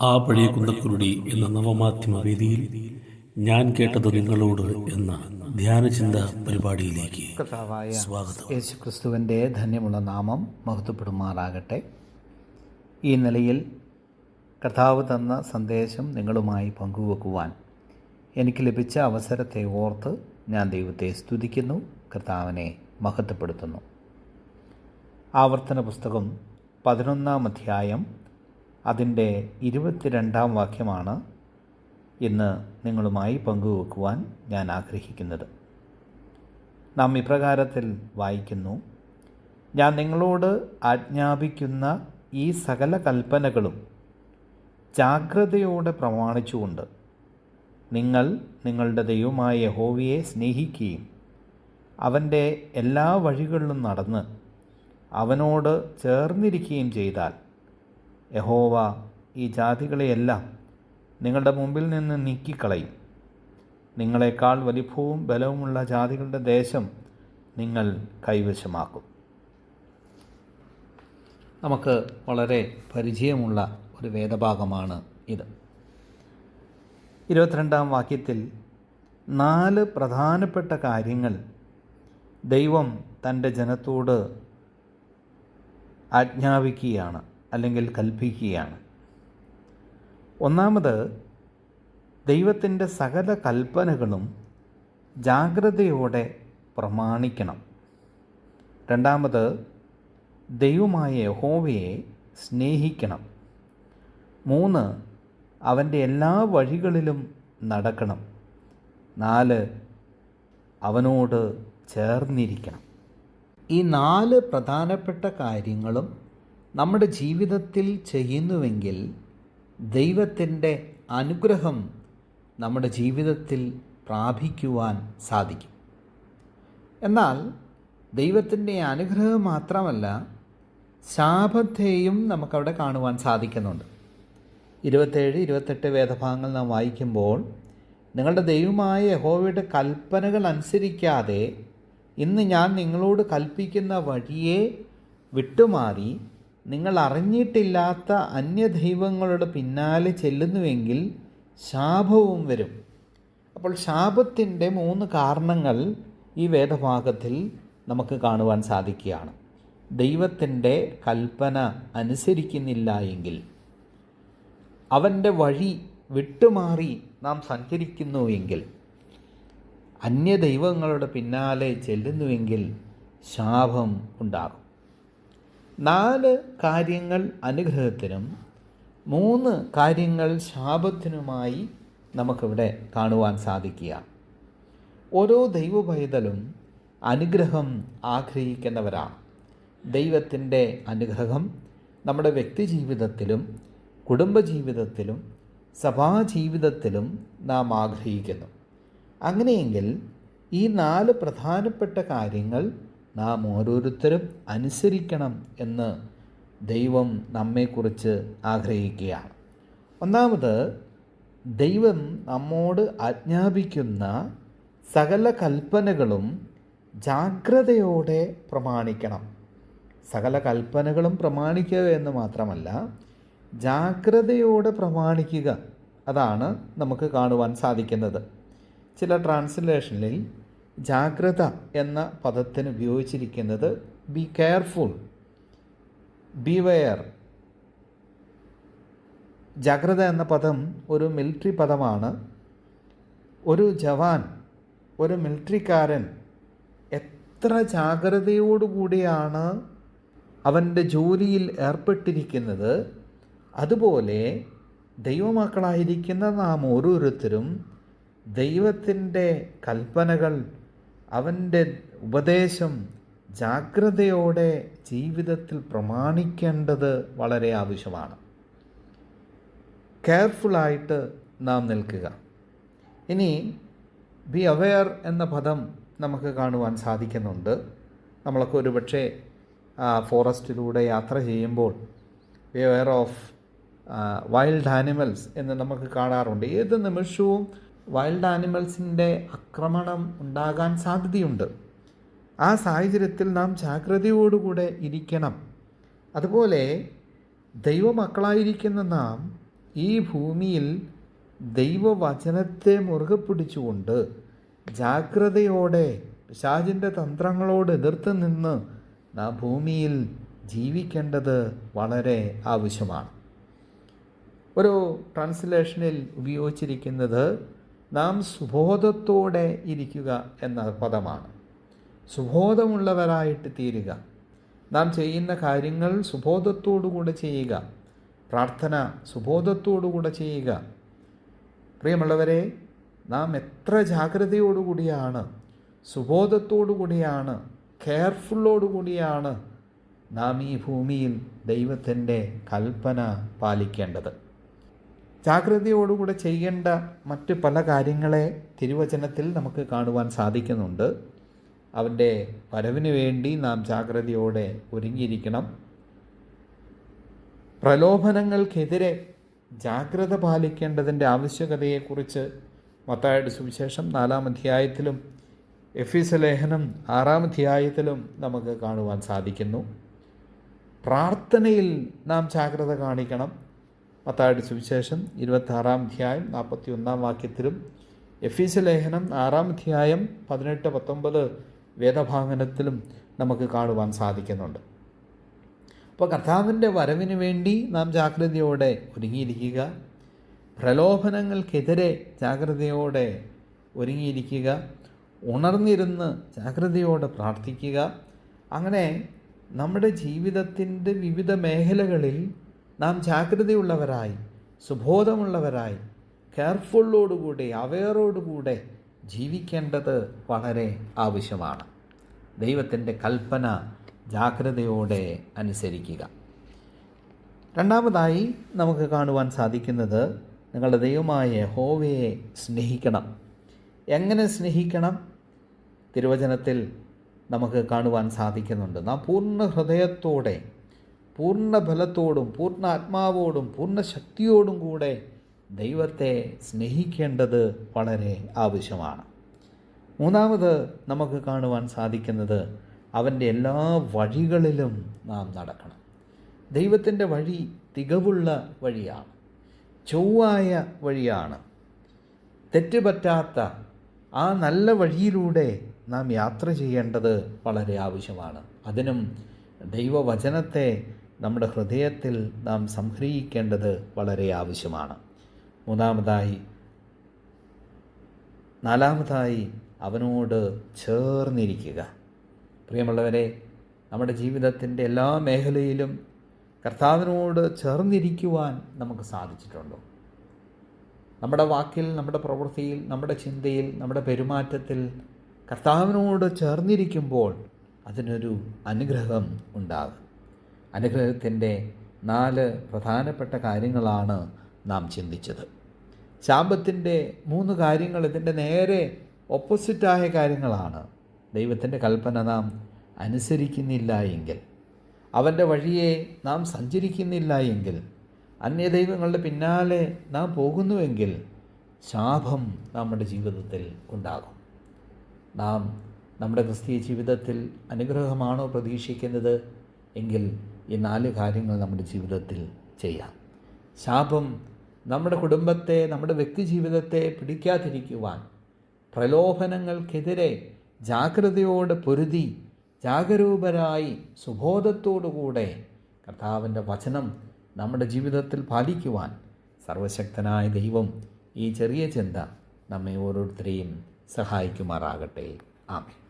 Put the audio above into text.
ആ പഴയ കുന്തക്കുരുടി എന്ന നവമാധ്യമ വേദിയിൽ ഞാൻ കേട്ടത് നിങ്ങളോട് എന്ന ധ്യാനചിന്ത പരിപാടിയിലേക്ക് സ്വാഗതം. യേശു ക്രിസ്തുവിന്റെ ധന്യമുള്ള നാമം മഹത്വപ്പെടുമാറാകട്ടെ. ഈ നിലയിൽ കർത്താവ് തന്ന സന്ദേശം നിങ്ങളുമായി പങ്കുവെക്കുവാൻ എനിക്ക് ലഭിച്ച അവസരത്തെ ഓർത്ത് ഞാൻ ദൈവത്തെ സ്തുതിക്കുന്നു കർത്താവിനെ മഹത്വപ്പെടുത്തുന്നു. ആവർത്തന പുസ്തകം പതിനൊന്നാം അധ്യായം അതിന്റെ ഇരുപത്തിരണ്ടാം വാക്യമാണ് ഇന്ന് നിങ്ങളുമായി പങ്കുവെക്കുവാൻ ഞാൻ ആഗ്രഹിക്കുന്നത്. നാം ഇപ്രകാരത്തിൽ വായിക്കുന്നു ഞാൻ നിങ്ങളോട് ആജ്ഞാപിക്കുന്ന ഈ സകല കൽപ്പനകളും ജാഗ്രതയോടെ പ്രമാണിച്ചുകൊണ്ട് നിങ്ങൾ നിങ്ങളുടെ ദൈവമായ യഹോവയെ സ്നേഹിക്കുകയും അവന്റെ എല്ലാ വഴികളിലും നടന്ന് അവനോട് ചേർന്നിരിക്കുകയും ചെയ്താൽ യഹോവ ഈ ജാതികളെയെല്ലാം നിങ്ങളുടെ മുമ്പിൽ നിന്ന് നീക്കിക്കളയും. നിങ്ങളെക്കാൾ വലിപ്പവും ബലവുമുള്ള ജാതികളുടെ ദേശം നിങ്ങൾ കൈവശമാക്കും. നമുക്ക് വളരെ പരിചയമുള്ള ഒരു വേദഭാഗമാണ് ഇത്. ഇരുപത്തിരണ്ടാം വാക്യത്തിൽ നാല് പ്രധാനപ്പെട്ട കാര്യങ്ങൾ ദൈവം തന്റെ ജനത്തോട് ആജ്ഞാപിക്കുകയാണ് അല്ലെങ്കിൽ കൽപ്പിക്കുകയാണ്. ഒന്നാമത് ദൈവത്തിന്റെ സകല കൽപ്പനകളും ജാഗ്രതയോടെ പ്രമാണിക്കണം. രണ്ടാമത് ദൈവമായ യഹോവയെ സ്നേഹിക്കണം. മൂന്ന് അവന്റെ എല്ലാ വഴികളിലും നടക്കണം. നാല് അവനോട് ചേർന്നിരിക്കണം. ഈ നാല് പ്രധാനപ്പെട്ട കാര്യങ്ങളും നമ്മുടെ ജീവിതത്തിൽ ചെയ്യുന്നുവെങ്കിൽ ദൈവത്തിന്റെ അനുഗ്രഹം നമ്മുടെ ജീവിതത്തിൽ പ്രാപിക്കുവാൻ സാധിക്കും. എന്നാൽ ദൈവത്തിന്റെ അനുഗ്രഹം മാത്രമല്ല ശാപത്തെയും നമുക്കവിടെ കാണുവാൻ സാധിക്കുന്നുണ്ട്. ഇരുപത്തേഴ് ഇരുപത്തെട്ട് വേദഭാഗങ്ങൾ നാം വായിക്കുമ്പോൾ നിങ്ങളുടെ ദൈവമായ യഹോവയുടെ കൽപ്പനകൾ അനുസരിക്കാതെ ഇന്ന് ഞാൻ നിങ്ങളോട് കൽപ്പിക്കുന്ന വഴിയെ വിട്ടുമാറി നിങ്ങൾ അറിഞ്ഞിട്ടില്ലാത്ത അന്യദൈവങ്ങളുടെ പിന്നാലെ ചെല്ലുന്നുവെങ്കിൽ ശാപവും വരും. അപ്പോൾ ശാപത്തിന്റെ മൂന്ന് കാരണങ്ങൾ ഈ വേദഭാഗത്തിൽ നമുക്ക് കാണുവാൻ സാധിക്കുകയാണ്. ദൈവത്തിന്റെ കൽപ്പന അനുസരിക്കുന്നില്ല എങ്കിൽ അവന്റെ വഴി വിട്ടുമാറി നാം സഞ്ചരിക്കുന്നുവെങ്കിൽ അന്യ ദൈവങ്ങളുടെ പിന്നാലെ ചെല്ലുന്നുവെങ്കിൽ ശാപം ഉണ്ടാകും. നാല് കാര്യങ്ങൾ അനുഗ്രഹത്തിനും മൂന്ന് കാര്യങ്ങൾ ശാപത്തിനുമായി നമുക്കിവിടെ കാണുവാൻ സാധിക്കുക. ഓരോ ദൈവപൈതലും അനുഗ്രഹം ആഗ്രഹിക്കുന്നവരാണ്. ദൈവത്തിന്റെ അനുഗ്രഹം നമ്മുടെ വ്യക്തിജീവിതത്തിലും കുടുംബജീവിതത്തിലും സഭാജീവിതത്തിലും നാം ആഗ്രഹിക്കുന്നു. അങ്ങനെയെങ്കിൽ ഈ നാല് പ്രധാനപ്പെട്ട കാര്യങ്ങൾ നാം ഓരോരുത്തരും അനുസരിക്കണം എന്ന് ദൈവം നമ്മെക്കുറിച്ച് ആഗ്രഹിക്കുകയാണ്. ഒന്നാമത് ദൈവം നമ്മോട് ആജ്ഞാപിക്കുന്ന സകല കൽപ്പനകളും ജാഗ്രതയോടെ പ്രമാണിക്കണം. സകല കൽപ്പനകളും പ്രമാണിക്കുക എന്ന് മാത്രമല്ല ജാഗ്രതയോടെ പ്രമാണിക്കുക. അതാണ് നമുക്ക് കാണുവാൻ സാധിക്കുന്നത്. ചില ട്രാൻസ്ലേഷനിൽ ജാഗ്രത എന്ന പദത്തിന് ഉപയോഗിച്ചിരിക്കുന്നത് ബി കെയർഫുൾ ബി വെയർ ജാഗ്രത എന്ന പദം ഒരു മിലിറ്ററി പദമാണ്. ഒരു ജവാൻ ഒരു മിലിറ്ററിക്കാരൻ എത്ര ജാഗ്രതയോടുകൂടിയാണ് അവന്റെ ജോലിയിൽ ഏർപ്പെട്ടിരിക്കുന്നത് അതുപോലെ ദൈവമക്കളായിരിക്കുന്ന നാം ഓരോരുത്തരും ദൈവത്തിന്റെ കൽപ്പനകൾ അവന്റെ ഉപദേശം ജാഗ്രതയോടെ ജീവിതത്തിൽ പ്രമാണിക്കേണ്ടത് വളരെ ആവശ്യമാണ്. കെയർഫുള്ളായിട്ട് നാം നിൽക്കുക. ഇനി ബി അവെയർ എന്ന പദം നമുക്ക് കാണുവാൻ സാധിക്കുന്നുണ്ട്. നമ്മളൊക്കെ ഒരുപക്ഷെ ഫോറസ്റ്റിലൂടെ യാത്ര ചെയ്യുമ്പോൾ be aware of wild animals എന്ന് നമുക്ക് കാണാറുണ്ട്. ഏത് നിമിഷവും വൈൽഡ് ആനിമൽസിന്റെ ആക്രമണം ഉണ്ടാകാൻ സാധ്യതയുണ്ട്. ആ സാഹചര്യത്തിൽ നാം ജാഗ്രതയോടുകൂടെ ഇരിക്കണം. അതുപോലെ ദൈവമക്കളായിരിക്കുന്ന നാം ഈ ഭൂമിയിൽ ദൈവവചനത്തെ മുറുകെ പിടിച്ചുകൊണ്ട് ജാഗ്രതയോടെ പിശാചിന്റെ തന്ത്രങ്ങളോട് എതിർത്ത് നിന്ന് നാം ഭൂമിയിൽ ജീവിക്കേണ്ടത് വളരെ ആവശ്യമാണ്. ഒരു ട്രാൻസ്ലേഷനിൽ ഉപയോഗിച്ചിരിക്കുന്നത് നാം സുബോധത്തോടെ ഇരിക്കുക എന്ന പദമാണ്. സുബോധമുള്ളവരായിട്ട് തീരുക. നാം ചെയ്യുന്ന കാര്യങ്ങൾ സുബോധത്തോടുകൂടെ ചെയ്യുക. പ്രാർത്ഥന സുബോധത്തോടുകൂടെ ചെയ്യുക. പ്രിയമുള്ളവരെ നാം എത്ര ജാഗ്രതയോടുകൂടിയാണ് സുബോധത്തോടുകൂടിയാണ് കെയർഫുള്ളോടുകൂടിയാണ് നാം ഈ ഭൂമിയിൽ ദൈവത്തിന്റെ കൽപ്പന പാലിക്കേണ്ടത്. ജാഗ്രതയോടുകൂടെ ചെയ്യേണ്ട മറ്റ് പല കാര്യങ്ങളെ തിരുവചനത്തിൽ നമുക്ക് കാണുവാൻ സാധിക്കുന്നുണ്ട്. അവന്റെ വരവിന് വേണ്ടി നാം ജാഗ്രതയോടെ ഒരുങ്ങിയിരിക്കണം. പ്രലോഭനങ്ങൾക്കെതിരെ ജാഗ്രത പാലിക്കേണ്ടതിന്റെ ആവശ്യകതയെക്കുറിച്ച് മത്തായുടെ സുവിശേഷം നാലാം അധ്യായത്തിലും എഫീസ് ലേഖനം ആറാം അധ്യായത്തിലും നമുക്ക് കാണുവാൻ സാധിക്കുന്നു. പ്രാർത്ഥനയിൽ നാം ജാഗ്രത കാണിക്കണം. മത്തായുടെ സുവിശേഷം ഇരുപത്താറാം അധ്യായം നാൽപ്പത്തി ഒന്നാം വാക്യത്തിലും എഫീസ് ലേഖനം ആറാം അധ്യായം പതിനെട്ട് പത്തൊമ്പത് വേദഭാഗനത്തിലും നമുക്ക് കാണുവാൻ സാധിക്കുന്നുണ്ട്. അപ്പോൾ കർത്താവിന്റെ വരവിന് വേണ്ടി നാം ജാഗ്രതയോടെ ഒരുങ്ങിയിരിക്കുക. പ്രലോഭനങ്ങൾക്കെതിരെ ജാഗ്രതയോടെ ഒരുങ്ങിയിരിക്കുക. ഉണർന്നിരുന്ന് ജാഗ്രതയോടെ പ്രാർത്ഥിക്കുക. അങ്ങനെ നമ്മുടെ ജീവിതത്തിന്റെ വിവിധ മേഖലകളിൽ നാം ജാഗ്രതയുള്ളവരായി സുബോധമുള്ളവരായി കെയർഫുള്ളോടുകൂടി അവയറോടുകൂടെ ജീവിക്കേണ്ടത് വളരെ ആവശ്യമാണ്. ദൈവത്തിന്റെ കൽപ്പന ജാഗ്രതയോടെ അനുസരിക്കുക. രണ്ടാമതായി നമുക്ക് കാണുവാൻ സാധിക്കുന്നത് നിങ്ങളുടെ ദൈവമായ ഹോവയെ സ്നേഹിക്കണം. എങ്ങനെ സ്നേഹിക്കണം? തിരുവചനത്തിൽ നമുക്ക് കാണുവാൻ സാധിക്കുന്നുണ്ട്. നാം പൂർണ ഹൃദയത്തോടെ പൂർണ ബലത്തോടും പൂർണ ആത്മാവോടും പൂർണ ശക്തിയോടും കൂടെ ദൈവത്തെ സ്നേഹിക്കേണ്ടത് വളരെ ആവശ്യമാണ്. മൂന്നാമത് നമുക്ക് കാണുവാൻ സാധിക്കുന്നത് അവന്റെ എല്ലാ വഴികളിലും നാം നടക്കണം. ദൈവത്തിന്റെ വഴി തികവുള്ള വഴിയാണ്. ചൊവ്വായ വഴിയാണ്. തെറ്റുപറ്റാത്ത ആ നല്ല വഴിയിലൂടെ നാം യാത്ര ചെയ്യേണ്ടത് വളരെ ആവശ്യമാണ്. അതിനും ദൈവവചനത്തെ നമ്മുടെ ഹൃദയത്തിൽ നാം സംഗ്രഹിക്കേണ്ടത് വളരെ ആവശ്യമാണ്. മൂന്നാമതായി നാലാമതായി അവനോട് ചേർന്നിരിക്കുക. പ്രിയമുള്ളവരെ നമ്മുടെ ജീവിതത്തിന്റെ എല്ലാ മേഖലയിലും കർത്താവിനോട് ചേർന്നിരിക്കുവാൻ നമുക്ക് സാധിച്ചിട്ടുണ്ടോ. നമ്മുടെ വാക്കിൽ നമ്മുടെ പ്രവൃത്തിയിൽ നമ്മുടെ ചിന്തയിൽ നമ്മുടെ പെരുമാറ്റത്തിൽ കർത്താവിനോട് ചേർന്നിരിക്കുമ്പോൾ അതിനൊരു അനുഗ്രഹം ഉണ്ടാകും. അനുഗ്രഹത്തിന്റെ നാല് പ്രധാനപ്പെട്ട കാര്യങ്ങളാണ് നാം ചിന്തിച്ചത്. ശാപത്തിന്റെ മൂന്ന് കാര്യങ്ങൾ ഇതിന്റെ നേരെ ഓപ്പോസിറ്റായ കാര്യങ്ങളാണ്. ദൈവത്തിന്റെ കൽപ്പന നാം അനുസരിക്കുന്നില്ല എങ്കിൽ അവന്റെ വഴിയെ നാം സഞ്ചരിക്കുന്നില്ല എങ്കിൽ അന്യദൈവങ്ങളുടെ പിന്നാലെ നാം പോകുന്നുവെങ്കിൽ ശാപം നമ്മുടെ ജീവിതത്തിൽ ഉണ്ടാകും. നാം നമ്മുടെ ക്രിസ്തീയ ജീവിതത്തിൽ അനുഗ്രഹമാണോ പ്രതീക്ഷിക്കുന്നത്? എങ്കിൽ ഈ നാല് കാര്യങ്ങൾ നമ്മുടെ ജീവിതത്തിൽ ചെയ്യാം. ശാപം നമ്മുടെ കുടുംബത്തെ നമ്മുടെ വ്യക്തി ജീവിതത്തെ പിടിക്കാതിരിക്കുവാൻ പ്രലോഭനങ്ങൾക്കെതിരെ ജാഗ്രതയോട് പൊരുതി ജാഗരൂപരായി സുബോധത്തോടുകൂടെ കർത്താവിന്റെ വചനം നമ്മുടെ ജീവിതത്തിൽ പാലിക്കുവാൻ സർവശക്തനായ ദൈവം ഈ ചെറിയ ചിന്ത നമ്മെ ഓരോരുത്തരെയും സഹായിക്കുമാറാകട്ടെ. ആമേ